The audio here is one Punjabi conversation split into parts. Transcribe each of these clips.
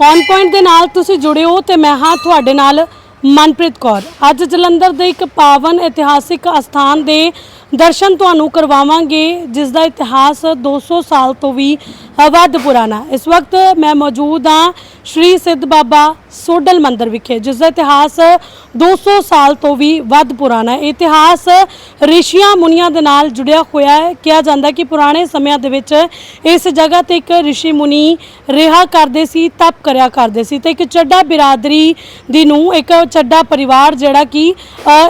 ਔਨ ਪੁਆਇੰਟ ਦੇ ਨਾਲ ਤੁਸੀਂ ਜੁੜੇ ਹੋ ਤੇ ਮੈਂ ਹਾਂ ਤੁਹਾਡੇ ਨਾਲ ਮਨਪ੍ਰੀਤ ਕੌਰ। ਅੱਜ ਜਲੰਧਰ ਦੇ ਇੱਕ ਪਾਵਨ ਇਤਿਹਾਸਿਕ ਅਸਥਾਨ ਦੇ ਦਰਸ਼ਨ ਤੁਹਾਨੂੰ ਕਰਵਾਵਾਂਗੇ, ਜਿਸ ਦਾ ਇਤਿਹਾਸ 200 ਸਾਲ ਤੋਂ ਵੀ ਵੱਧ ਪੁਰਾਣਾ ਇਸ ਵਕਤ ਮੈਂ ਮੌਜੂਦ ਹਾਂ ਸ਼੍ਰੀ ਸਿੱਧ ਬਾਬਾ ਸੋਡਲ ਮੰਦਿਰ ਵਿਖੇ, ਜਿਸ ਦਾ ਇਤਿਹਾਸ 200 ਸਾਲ ਤੋਂ ਵੀ ਵੱਧ ਪੁਰਾਣਾ ਹੈ। ਇਤਿਹਾਸ ਰਿਸ਼ੀਆਂ ਮੁਨੀਆਂ ਦੇ ਨਾਲ ਜੁੜਿਆ ਹੋਇਆ ਹੈ। ਕਿਹਾ ਜਾਂਦਾ ਕਿ ਪੁਰਾਣੇ ਸਮਿਆਂ ਦੇ ਵਿੱਚ ਇਸ ਜਗ੍ਹਾ ਤੇ ਇੱਕ ਰਿਸ਼ੀ ਮੁਨੀ ਰਿਹਾ ਕਰਦੇ ਸੀ, ਤਪ ਕਰਿਆ ਕਰਦੇ ਸੀ ਤੇ ਇੱਕ ਚੱਡਾ ਬਿਰਾਦਰੀ ਦੀ ਨੂੰ ਇੱਕ ਚੱਡਾ ਪਰਿਵਾਰ ਜਿਹੜਾ ਕਿ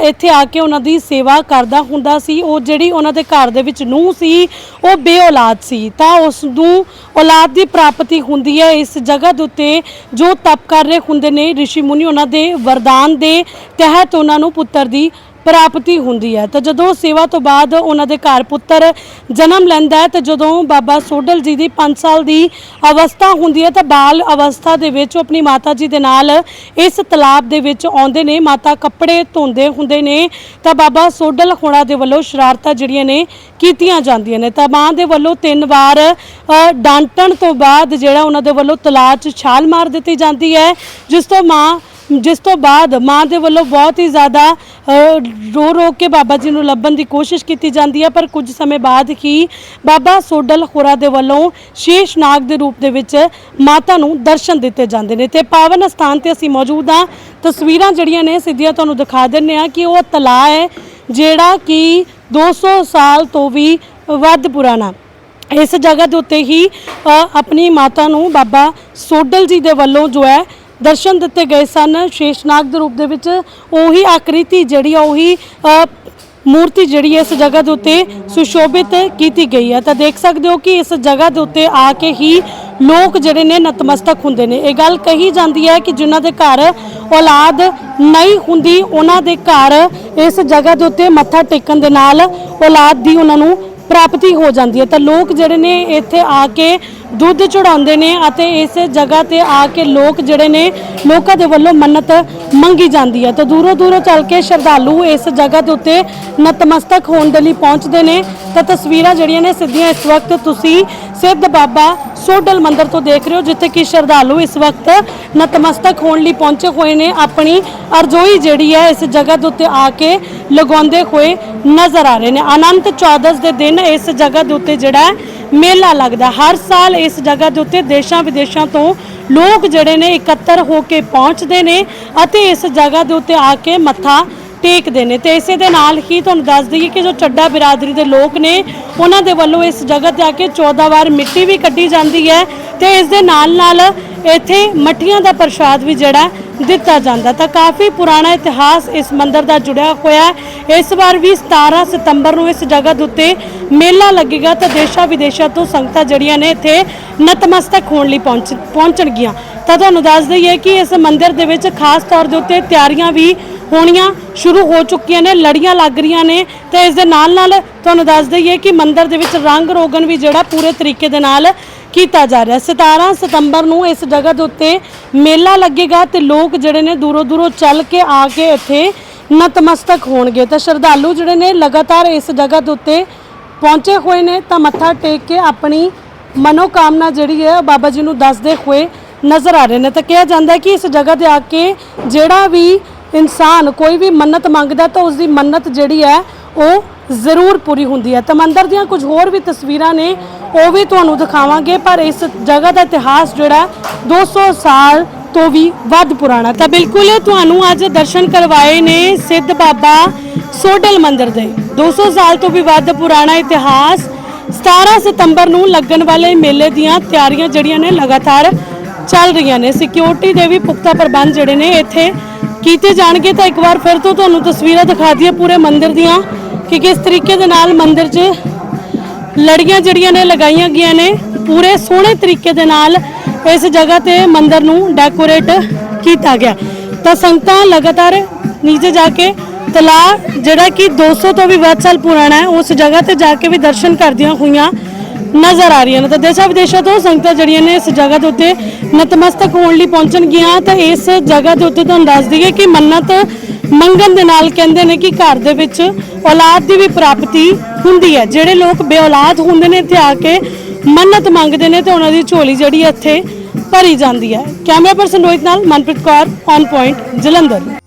ਇੱਥੇ ਆ ਕੇ ਉਹਨਾਂ ਦੀ ਸੇਵਾ ਕਰਦਾ ਹੁੰਦਾ ਸੀ। ਉਹ ਜਿਹੜੀ ਉਹਨਾਂ ਦੇ ਘਰ ਦੇ ਵਿੱਚ ਨੂੰਹ ਸੀ, ਉਹ ਬੇਔਲਾਦ ਸੀ। ਤਾਂ ਉਸ ਨੂੰ ਔਲਾਦ ਦੀ ਪ੍ਰਾਪਤੀ ਹੁੰਦੀ ਹੈ ਇਸ ਜਗ੍ਹਾ ਦੇ ਉੱਤੇ ਜੋ ਤਪ ਕਰ ਰਹੇ ਹੁੰਦੇ ਨੇ। ਰਿਸ਼ੀ ਮੁਨੀ ਉਹਨਾਂ ਦੇ ਵਰਦਾਨ ਦੇ ਤਹਿਤ ਉਹਨਾਂ ਨੂੰ ਪੁੱਤਰ ਦੀ ਪ੍ਰਾਪਤੀ ਹੁੰਦੀ ਹੈ। ਤਾਂ ਜਦੋਂ ਸੇਵਾ ਤੋਂ ਬਾਅਦ ਉਹਨਾਂ ਦੇ ਘਰ ਪੁੱਤਰ ਜਨਮ ਲੈਂਦਾ ਹੈ, ਤਾਂ ਜਦੋਂ ਬਾਬਾ ਸੋਡਲ ਜੀ ਦੀ 5 ਸਾਲ ਦੀ ਅਵਸਥਾ ਹੁੰਦੀ ਹੈ, ਤਾਂ ਬਾਲ ਅਵਸਥਾ ਦੇ ਵਿੱਚ ਉਹ ਆਪਣੀ ਮਾਤਾ ਜੀ ਦੇ ਨਾਲ ਇਸ ਤਲਾਬ ਦੇ ਵਿੱਚ ਆਉਂਦੇ ਨੇ, ਮਾਤਾ ਕੱਪੜੇ ਧੋਂਦੇ ਹੁੰਦੇ ਨੇ। ਤਾਂ ਬਾਬਾ ਸੋਡਲ ਹੋਣਾ ਦੇ ਵੱਲੋਂ ਸ਼ਰਾਰਤਾਂ ਜਿਹੜੀਆਂ ਨੇ ਕੀਤੀਆਂ ਜਾਂਦੀਆਂ ਨੇ। ਤਾਂ ਮਾਂ ਦੇ ਵੱਲੋਂ ਤਿੰਨ ਵਾਰ ਡਾਂਟਣ ਤੋਂ ਬਾਅਦ ਜਿਹੜਾ ਉਹਨਾਂ ਦੇ ਵੱਲੋਂ ਤਲਾਬ 'ਚ ਛਾਲ ਮਾਰ ਦਿੱਤੀ ਜਾਂਦੀ ਹੈ, ਜਿਸ ਤੋਂ ਮਾਂ ਜਿਸ ਤੋਂ ਬਾਅਦ ਮਾਂ ਦੇ ਵੱਲੋਂ ਬਹੁਤ ਹੀ ਜ਼ਿਆਦਾ ਰੋ ਰੋ ਕੇ ਬਾਬਾ ਜੀ ਨੂੰ ਲੱਭਣ ਦੀ ਕੋਸ਼ਿਸ਼ ਕੀਤੀ ਜਾਂਦੀ ਹੈ, ਪਰ ਕੁਝ ਸਮੇਂ ਬਾਅਦ ਹੀ ਬਾਬਾ ਸੋਡਲ ਖੋਰਾ ਦੇ ਵੱਲੋਂ ਸ਼ੇਸ਼ ਨਾਗ ਦੇ ਰੂਪ ਦੇ ਵਿੱਚ ਮਾਤਾ ਨੂੰ ਦਰਸ਼ਨ ਦਿੱਤੇ ਜਾਂਦੇ ਨੇ। ਤੇ ਪਾਵਨ ਸਥਾਨ ਤੇ ਅਸੀਂ ਮੌਜੂਦ ਹਾਂ। ਤਸਵੀਰਾਂ ਜਿਹੜੀਆਂ ਨੇ, ਸਿੱਧੀਆਂ ਤੁਹਾਨੂੰ ਦਿਖਾ ਦਿੰਨੇ ਆ ਕਿ ਉਹ ਤਲਾਅ ਹੈ, ਜਿਹੜਾ ਕਿ 200 ਸਾਲ ਤੋਂ ਵੀ ਵੱਧ ਪੁਰਾਣਾ। ਇਸ ਜਗ੍ਹਾ ਦੇ ਉੱਤੇ ਹੀ ਆਪਣੀ ਮਾਤਾ ਨੂੰ ਬਾਬਾ ਸੋਡਲ ਜੀ ਦੇ ਵੱਲੋਂ ਜੋ ਹੈ ਦਰਸ਼ਨ ਦਿੱਤੇ ਗਏ ਸਨ। ਸ਼ੇਸ਼ਨਾਗ ਦੇ ਰੂਪ ਦੇ ਵਿੱਚ ਉਹੀ ਆਕ੍ਰਿਤੀ ਜਿਹੜੀ ਆ, ਉਹੀ ਮੂਰਤੀ ਜਿਹੜੀ ਇਸ ਜਗ੍ਹਾ ਦੇ ਉੱਤੇ ਸੁਸ਼ੋਭਿਤ ਕੀਤੀ ਗਈ ਹੈ। ਤਾਂ ਦੇਖ ਸਕਦੇ ਹੋ ਕਿ ਇਸ ਜਗ੍ਹਾ ਦੇ ਉੱਤੇ ਆ ਕੇ ਹੀ ਲੋਕ ਜਿਹੜੇ ਨੇ ਨਤਮਸਤਕ ਹੁੰਦੇ ਨੇ। ਇਹ ਗੱਲ ਕਹੀ ਜਾਂਦੀ ਹੈ ਕਿ ਜਿਨ੍ਹਾਂ ਦੇ ਘਰ ਔਲਾਦ ਨਹੀਂ ਹੁੰਦੀ, ਉਹਨਾਂ ਦੇ ਘਰ ਇਸ ਜਗ੍ਹਾ ਦੇ ਉੱਤੇ ਮੱਥਾ ਟੇਕਣ ਦੇ ਨਾਲ ਔਲਾਦ ਦੀ ਉਹਨਾਂ ਨੂੰ ਪ੍ਰਾਪਤੀ ਹੋ ਜਾਂਦੀ ਹੈ। ਤਾਂ ਲੋਕ ਜਿਹੜੇ ਨੇ ਇੱਥੇ ਆ ਕੇ ਦੁੱਧ ਚੜਾਉਂਦੇ ਨੇ ਅਤੇ ਇਸ ਜਗ੍ਹਾ ਤੇ ਆ ਕੇ ਲੋਕ ਜਿਹੜੇ ਨੇ ਲੋਕਾਂ ਦੇ ਵੱਲੋਂ ਮੰਨਤ ਮੰਗੀ ਜਾਂਦੀ ਹੈ। ਤਾਂ ਦੂਰੋਂ ਦੂਰੋਂ ਚੱਲ ਕੇ ਸ਼ਰਧਾਲੂ ਇਸ ਜਗ੍ਹਾ ਦੇ ਉੱਤੇ ਨਤਮਸਤਕ ਹੋਣ ਦੇ ਲਈ ਪਹੁੰਚਦੇ ਨੇ। ਤਾਂ ਤਸਵੀਰਾਂ ਜਿਹੜੀਆਂ ਨੇ ਸਿੱਧੀਆਂ ਇਸ ਵਕਤ ਤੁਸੀਂ ਸਿੱਧ ਬਾਬਾ ਸੋਡਲ ਮੰਦਰ ਤੋਂ ਦੇਖ ਰਹੇ ਹੋ, ਜਿੱਥੇ ਕਿ ਸ਼ਰਧਾਲੂ ਇਸ ਵਕਤ ਨਤਮਸਤਕ ਹੋਣ ਲਈ ਪਹੁੰਚੇ ਹੋਏ ਨੇ। ਆਪਣੀ ਅਰਜ਼ੋਈ ਜਿਹੜੀ ਹੈ ਇਸ ਜਗ੍ਹਾ ਦੇ ਉੱਤੇ ਆ ਕੇ ਲਗਾਉਂਦੇ ਹੋਏ ਨਜ਼ਰ ਆ ਰਹੇ ਨੇ। ਅਨੰਤ ਚੌਦਸ ਦੇ ਦਿਨ ਇਸ ਜਗ੍ਹਾ ਦੇ ਉੱਤੇ ਜਿਹੜਾ ਮੇਲਾ ਲੱਗਦਾ ਹਰ ਸਾਲ ਇਸ ਜਗ੍ਹਾ ਦੇ ਉੱਤੇ ਦੇਸ਼ਾਂ ਵਿਦੇਸ਼ਾਂ ਤੋਂ ਲੋਕ ਜਿਹੜੇ ਨੇ ਇਕੱਤਰ ਹੋ ਕੇ ਪਹੁੰਚਦੇ ਨੇ ਅਤੇ ਇਸ ਜਗ੍ਹਾ ਦੇ ਉੱਤੇ ਆ ਕੇ ਮੱਥਾ ਟੇਕਦੇ ਨੇ। ਤੇ ਇਸੇ ਦੇ ਨਾਲ ਹੀ ਤੁਹਾਨੂੰ ਦੱਸ ਦਈਏ ਕਿ ਜੋ ਚੱਡਾ ਬਿਰਾਦਰੀ ਦੇ ਲੋਕ ਨੇ, ਉਹਨਾਂ ਦੇ ਵੱਲੋਂ ਇਸ ਜਗ੍ਹਾ ਤੇ ਆ ਕੇ 14 ਵਾਰ ਮਿੱਟੀ ਵੀ ਕੱਢੀ ਜਾਂਦੀ ਹੈ ਤੇ ਇਸ ਦੇ ਨਾਲ ਨਾਲ ਇੱਥੇ ਮੱਠੀਆਂ ਦਾ ਪ੍ਰਸ਼ਾਦ ਵੀ ਜਿਹੜਾ ਦਿੱਤਾ ਜਾਂਦਾ ਤਾਂ ਕਾਫੀ ਪੁਰਾਣਾ ਇਤਿਹਾਸ ਇਸ ਮੰਦਿਰ ਦਾ ਜੁੜਿਆ ਹੋਇਆ ਹੈ। ਇਸ ਵਾਰ ਵੀ 17 ਸਤੰਬਰ ਨੂੰ ਇਸ ਜਗ੍ਹਾ ਦੇ ਉੱਤੇ ਮੇਲਾ ਲੱਗੇਗਾ ਤਾਂ ਦੇਸ਼ਾਂ ਵਿਦੇਸ਼ਾਂ ਤੋਂ ਸੰਗਤਾਂ ਜਿਹੜੀਆਂ ਨੇ ਇੱਥੇ ਨਤਮਸਤਕ ਹੋਣ ਲਈ ਪਹੁੰਚ ਪਹੁੰਚਣਗੀਆਂ। ਤਾਂ ਤੁਹਾਨੂੰ ਦੱਸ ਦਈਏ ਕਿ ਇਸ ਮੰਦਿਰ ਦੇ ਵਿੱਚ ਖਾਸ ਤੌਰ ਦੇ ਉੱਤੇ ਤਿਆਰੀਆਂ ਵੀ ਹੋਣੀਆਂ ਸ਼ੁਰੂ ਹੋ ਚੁੱਕੀਆਂ ਨੇ, ਲੜੀਆਂ ਲੱਗ ਰਹੀਆਂ ਨੇ। ਤੇ ਇਸ ਦੇ ਨਾਲ ਨਾਲ ਤੁਹਾਨੂੰ ਦੱਸ ਦਈਏ ਕਿ ਮੰਦਿਰ ਦੇ ਵਿੱਚ ਰੰਗ ਰੋਗਨ ਵੀ ਜਿਹੜਾ ਪੂਰੇ ਤਰੀਕੇ ਦੇ ਨਾਲ ਕੀਤਾ ਜਾ ਰਿਹਾ 17 ਸਤੰਬਰ ਨੂੰ ਇਸ ਜਗ੍ਹਾ ਦੇ ਉੱਤੇ ਮੇਲਾ ਲੱਗੇਗਾ ਤੇ ਲੋਕ ਜਿਹੜੇ ਨੇ ਦੂਰੋਂ ਦੂਰੋਂ ਚੱਲ ਕੇ ਆ ਕੇ ਇੱਥੇ ਨਤਮਸਤਕ ਹੋਣਗੇ। ਤਾਂ ਸ਼ਰਧਾਲੂ ਜਿਹੜੇ ਨੇ ਲਗਾਤਾਰ ਇਸ ਜਗ੍ਹਾ ਦੇ ਉੱਤੇ ਪਹੁੰਚੇ ਹੋਏ ਨੇ ਤਾਂ ਮੱਥਾ ਟੇਕ ਕੇ ਆਪਣੀ ਮਨੋਕਾਮਨਾ ਜਿਹੜੀ ਹੈ ਬਾਬਾ ਜੀ ਨੂੰ ਦੱਸਦੇ ਹੋਏ ਨਜ਼ਰ ਆ ਰਹੇ ਨੇ। ਤਾਂ ਕਿਹਾ ਜਾਂਦਾ ਹੈ ਕਿ ਇਸ ਜਗ੍ਹਾ ਤੇ ਆ ਕੇ ਜਿਹੜਾ ਵੀ ਇਨਸਾਨ ਕੋਈ ਵੀ ਮੰਨਤ ਮੰਗਦਾ ਤਾਂ ਉਸ ਦੀ ਮੰਨਤ ਜਿਹੜੀ ਹੈ ਉਹ ਜ਼ਰੂਰ ਪੂਰੀ ਹੁੰਦੀ ਹੈ। ਤਾਂ ਮੰਦਿਰ ਦੀਆਂ ਕੁਝ ਹੋਰ ਵੀ ਤਸਵੀਰਾਂ ਨੇ, ਉਹ ਵੀ ਤੁਹਾਨੂੰ ਦਿਖਾਵਾਂਗੇ, ਪਰ ਇਸ ਜਗ੍ਹਾ ਦਾ ਇਤਿਹਾਸ ਜਿਹੜਾ 200 ਸਾਲ ਤੋਂ ਵੀ ਵੱਧ ਪੁਰਾਣਾ ਤਾਂ ਬਿਲਕੁਲ ਤੁਹਾਨੂੰ ਅੱਜ ਦਰਸ਼ਨ ਕਰਵਾਏ ਨੇ ਸਿੱਧ ਬਾਬਾ ਸੋਡਲ ਮੰਦਿਰ ਦੇ। 200 ਸਾਲ ਤੋਂ ਵੀ ਵੱਧ ਪੁਰਾਣਾ ਇਤਿਹਾਸ 17 ਸਤੰਬਰ ਨੂੰ ਲੱਗਣ ਵਾਲੇ ਮੇਲੇ ਦੀਆਂ ਤਿਆਰੀਆਂ ਜਿਹੜੀਆਂ ਨੇ ਲਗਾਤਾਰ ਚੱਲ ਰਹੀਆਂ ਨੇ। ਸਿਕਿਉਰਿਟੀ ਦੇ ਵੀ ਪੁਖਤਾ ਪ੍ਰਬੰਧ ਜਿਹੜੇ ਨੇ, ਇੱਥੇ ਕੀਤੇ ਜਾਣਗੇ। ਤਾਂ ਇੱਕ ਵਾਰ ਫਿਰ ਤੋਂ ਤੁਹਾਨੂੰ ਤਸਵੀਰਾਂ ਦਿਖਾ ਦਈਏ ਪੂਰੇ ਮੰਦਿਰ ਦੀਆਂ। ਕਿ ਕਿਸ ਤਰੀਕੇ ਦੇ ਨਾਲ ਮੰਦਿਰ 'ਚ ਲੜੀਆਂ ਜਿਹੜੀਆਂ ਨੇ ਲਗਾਈਆਂ ਗਈਆਂ ਨੇ, ਪੂਰੇ ਸੋਹਣੇ ਤਰੀਕੇ ਦੇ ਨਾਲ ਇਸ ਜਗ੍ਹਾ ਤੇ ਮੰਦਿਰ ਨੂੰ ਡੈਕੋਰੇਟ ਕੀਤਾ ਗਿਆ। ਤਾਂ ਸੰਗਤਾਂ ਲਗਾਤਾਰ ਨੀਚੇ ਜਾ ਕੇ ਤਲਾ ਜਿਹੜਾ ਕਿ 200 ਤੋਂ ਵੀ ਵੱਧ ਸਾਲ ਪੁਰਾਣਾ ਹੈ, ਉਸ ਜਗ੍ਹਾ ਤੇ ਜਾ ਕੇ ਵੀ ਦਰਸ਼ਨ ਕਰਦੀਆਂ ਹੋਈਆਂ ਨਜ਼ਰ ਆ ਰਹੀਆਂ ਨੇ। ਤਾਂ ਦੇਸ਼ਾਂ ਵਿਦੇਸ਼ਾਂ ਤੋਂ ਸੰਗਤਾਂ ਜਿਹੜੀਆਂ ਨੇ ਇਸ ਜਗ੍ਹਾ ਦੇ ਉੱਤੇ ਨਤਮਸਤਕ ਹੋਣ ਲਈ ਪਹੁੰਚਣਗੀਆਂ ਤਾਂ ਇਸ ਜਗ੍ਹਾ ਦੇ ਉੱਤੇ ਤੁਹਾਨੂੰ ਦੱਸ ਦਈਏ ਕਿ ਮੰਨਤ ਮੰਗਣ ਦੇ ਨਾਲ ਕਹਿੰਦੇ ਨੇ ਕਿ ਘਰ ਦੇ ਵਿੱਚ ਔਲਾਦ ਦੀ ਵੀ ਪ੍ਰਾਪਤੀ ਹੁੰਦੀ ਹੈ। ਜਿਹੜੇ ਲੋਕ ਬੇਔਲਾਦ ਹੁੰਦੇ ਨੇ ਇੱਥੇ ਆ ਕੇ ਮੰਨਤ ਮੰਗਦੇ ਨੇ ਤੇ ਉਹਨਾਂ ਦੀ ਝੋਲੀ ਜਿਹੜੀ ਹੈ ਇੱਥੇ ਭਰੀ ਜਾਂਦੀ ਹੈ। ਕੈਮਰਾ ਪਰਸਨ ਰੋਹਿਤ ਨਾਲ ਮਨਪ੍ਰੀਤ ਕੌਰ ਔਨ ਪੁਆਇੰਟ ਜਲੰਧਰ।